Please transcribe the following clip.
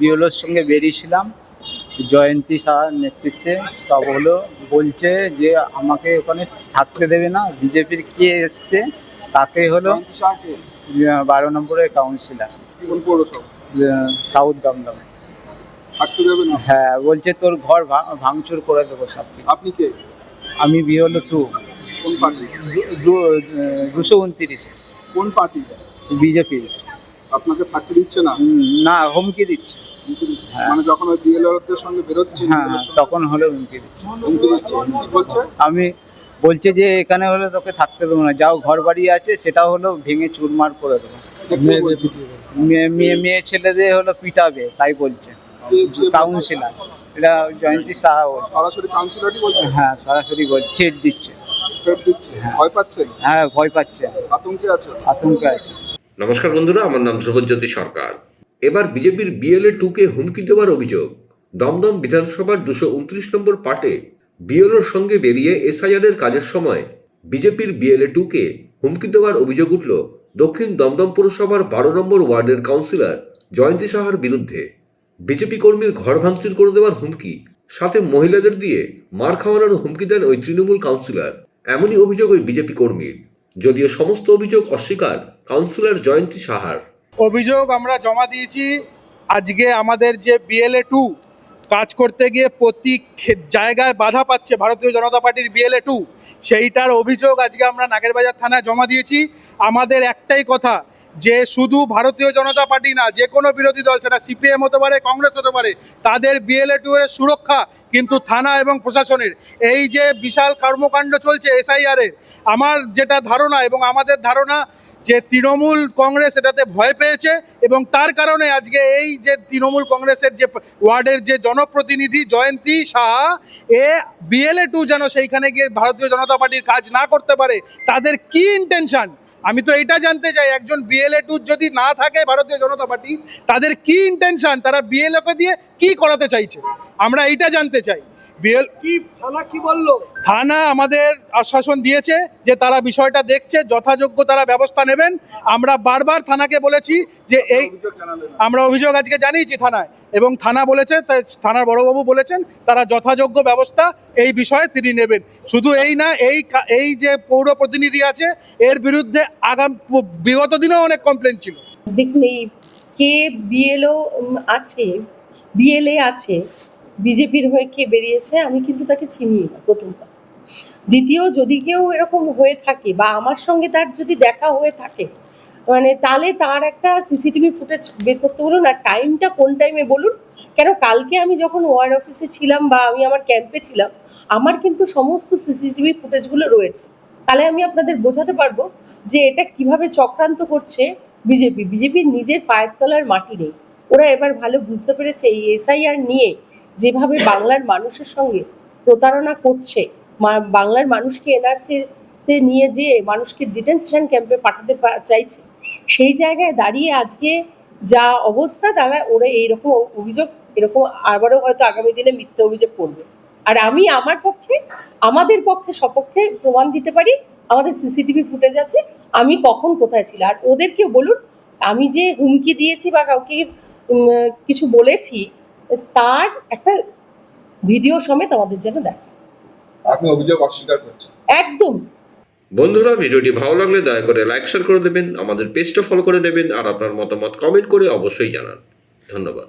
বিওলোর সঙ্গে বেরিয়েছিলাম। জয়ন্তী সাহার নেতৃত্বে সব হলো বলছে যে আমাকে ওখানে থাকতে দেবে না বিজেপির কে এসছে তাকে হলো বারো নম্বরের কাউন্সিলর সাউথ দমদম থাকতে দেবে না? হ্যাঁ বলছে তোর ঘর ভাঙচুর করে দেবো সব। আপনি কে? আমি বিওলো টু। কোন পার্টি? দুশো উনত্রিশে। কোন পার্টি? বিজেপি আপনাকে থাকতে দিচ্ছে না? না হুমকি দিচ্ছে। হ্যাঁ। মানে যখন ওই বিএলওদের সঙ্গে বেরোচ্ছেন হ্যাঁ হ্যাঁ, তখন হলো হুমকি দিচ্ছে। হুমকি দিচ্ছে। বলছে? আমি বলছে যে এখানে হলে তোকে থাকতে দেবো না। যাও ঘর বাড়ি আছে সেটা হলো ভেঙে চুরমার করে দেবো। মেয়ে মেয়ে ছেলেদের হলো পিটাবে তাই বলছে। কাউন্সিলর এটা জয়ন্তী সাহা বলছে। সরাসরি কাউন্সিলরই বলছে? হ্যাঁ সরাসরি বলছে থ্রেট দিচ্ছে। পাচ্ছেন হ্যাঁ ভয় পাচ্ছে। আতঙ্কে আছে? আতঙ্কে আছে। নমস্কার বন্ধুরা, আমার নাম ধ্রুবজ্যোতি সরকার। এবার বিজেপির বিএলএ টুকে হুমকি দেওয়ার অভিযোগ। দমদম বিধানসভার দুশো উনত্রিশ নম্বর পার্টে বিএলওর সঙ্গে বেরিয়ে এসআইআরের কাজের সময় বিজেপির বিএলএ টুকে হুমকি দেওয়ার অভিযোগ উঠল দক্ষিণ দমদম পুরসভার বারো নম্বর ওয়ার্ডের কাউন্সিলর জয়ন্তী সাহার বিরুদ্ধে। বিজেপি কর্মীর ঘর ভাঙচুর করে দেওয়ার হুমকি, সাথে মহিলাদের দিয়ে মার খাওয়ানোর হুমকি দেন ওই তৃণমূল কাউন্সিলর। এমনই অভিযোগ ওই বিজেপি কর্মীর। যদিও সমস্ত অভিযোগ অস্বীকার, কাউন্সিলর জয়ন্তী সাহার। অভিযোগ আমরা জমা দিয়েছি। আজকে আমাদের যে বিএলএ টু কাজ করতে গিয়ে প্রতি জায়গায় বাধা পাচ্ছে ভারতীয় জনতা পার্টির বিএলএ টু সেইটার অভিযোগ আজকে আমরা নাগেরবাজার থানায় জমা দিয়েছি। আমাদের একটাই কথা, যে শুধু ভারতীয় জনতা পার্টি না, যে কোনো বিরোধী দল, সেটা সিপিএম হতে পারে, কংগ্রেস হতে পারে, তাদের বিএলএ টু এর সুরক্ষা কিন্তু থানা এবং প্রশাসনের, এই যে বিশাল কর্মকাণ্ড চলছে এসআইআর এর, আমার যেটা ধারণা এবং আমাদের ধারণা যে তৃণমূল কংগ্রেস এটাতে ভয় পেয়েছে এবং তার কারণে আজকে এই যে তৃণমূল কংগ্রেসের যে ওয়ার্ডের যে জনপ্রতিনিধি জয়ন্তী শাহ এ বিএলএ টু যেন সেইখানে গিয়ে ভারতীয় জনতা পার্টির কাজ না করতে পারে, তাদের কি ইন্টেনশন আমি তো এটা জানতে চাই, একজন বিএলএ টু যদি না থাকে ভারতীয় জনতা পার্টি, তাদের কি ইন্টেনশন তারা বিএলএকে দিয়ে কি করাতে চাইছে? আমরা এইটা জানতে চাই। বিএল কি থানা কি বলল? থানা আমাদের আশ্বাসন দিয়েছে যে তারা বিষয়টা দেখছে যথাযোগ্য তারা ব্যবস্থা নেবেন। আমরা বারবার থানাকে বলেছি যে এই আমরা অভিযোগ আজকে জানিয়েছি থানায় এবং থানা বলেছে তাই থানার বড়বাবু বলেছেন তারা যথাযোগ্য ব্যবস্থা এই বিষয়ে তিনি নেবেন। শুধু এই না এই এই যে পৌর প্রতিনিধি আছে এর বিরুদ্ধে আগাম বিগত দিনেও অনেক কমপ্লেন ছিল। দেখুন এই কে বিএলও আছে বিএলএ আছে বিজেপির হয়ে কে বেরিয়েছে, আমি কিন্তু তাকে চিনি না প্রথম দ্বিতীয়, যদি কেউ এরকম হয়ে থাকে বা আমার সঙ্গে তার যদি দেখা হয়ে থাকে মানে তাহলে তার একটা সিসিটিভি ফুটেজ বের করতে বলুন আর টাইমটা কোন টাইমে বলুন। কেন কালকে আমি যখন ওয়ার্ড অফিসে ছিলাম বা আমি আমার ক্যাম্পে ছিলাম, আমার কিন্তু সমস্ত সিসিটিভি ফুটেজগুলো রয়েছে। তাহলে আমি আপনাদের বোঝাতে পারব যে এটা কীভাবে চক্রান্ত করছে বিজেপি। বিজেপির নিজের পায়ের তলার মাটি নেই। ওরা এবার ভালো বুঝতে পেরেছে এই এসআইআর নিয়ে যেভাবে বাংলার মানুষের সঙ্গে প্রতারণা করছে বাংলার মানুষকে এনআরসিতে নিয়ে যেয়ে মানুষকে ডিটেনশন ক্যাম্পে পাঠাতে চাইছে। সেই জায়গায় দাঁড়িয়ে আজকে যা অবস্থা, তারা ওরা এইরকম অভিযোগ, এরকম আবারও হয়তো আগামী দিনে মিথ্যে অভিযোগ করবে। আর আমি আমার পক্ষে, আমাদের পক্ষে, সপক্ষে প্রমাণ দিতে পারি, আমাদের সিসিটিভি ফুটেজ আছে, আমি কখন কোথায় ছিল আর ওদেরকে বলুন আমি যে হুমকি দিয়েছি বা কাউকে কিছু বলেছি তার একটা ভিডিও সমেত আমাদের যেন দেখ। আপনি অভিযোগ অস্বীকার করছেন। একদম। বন্ধুরা ভিডিওটি ভালো লাগলে দয়া করে লাইক শেয়ার করে দেবেন আমাদের পেজটা ফলো করে দেবেন আর আপনার মতামত কমেন্ট করে অবশ্যই জানান। ধন্যবাদ।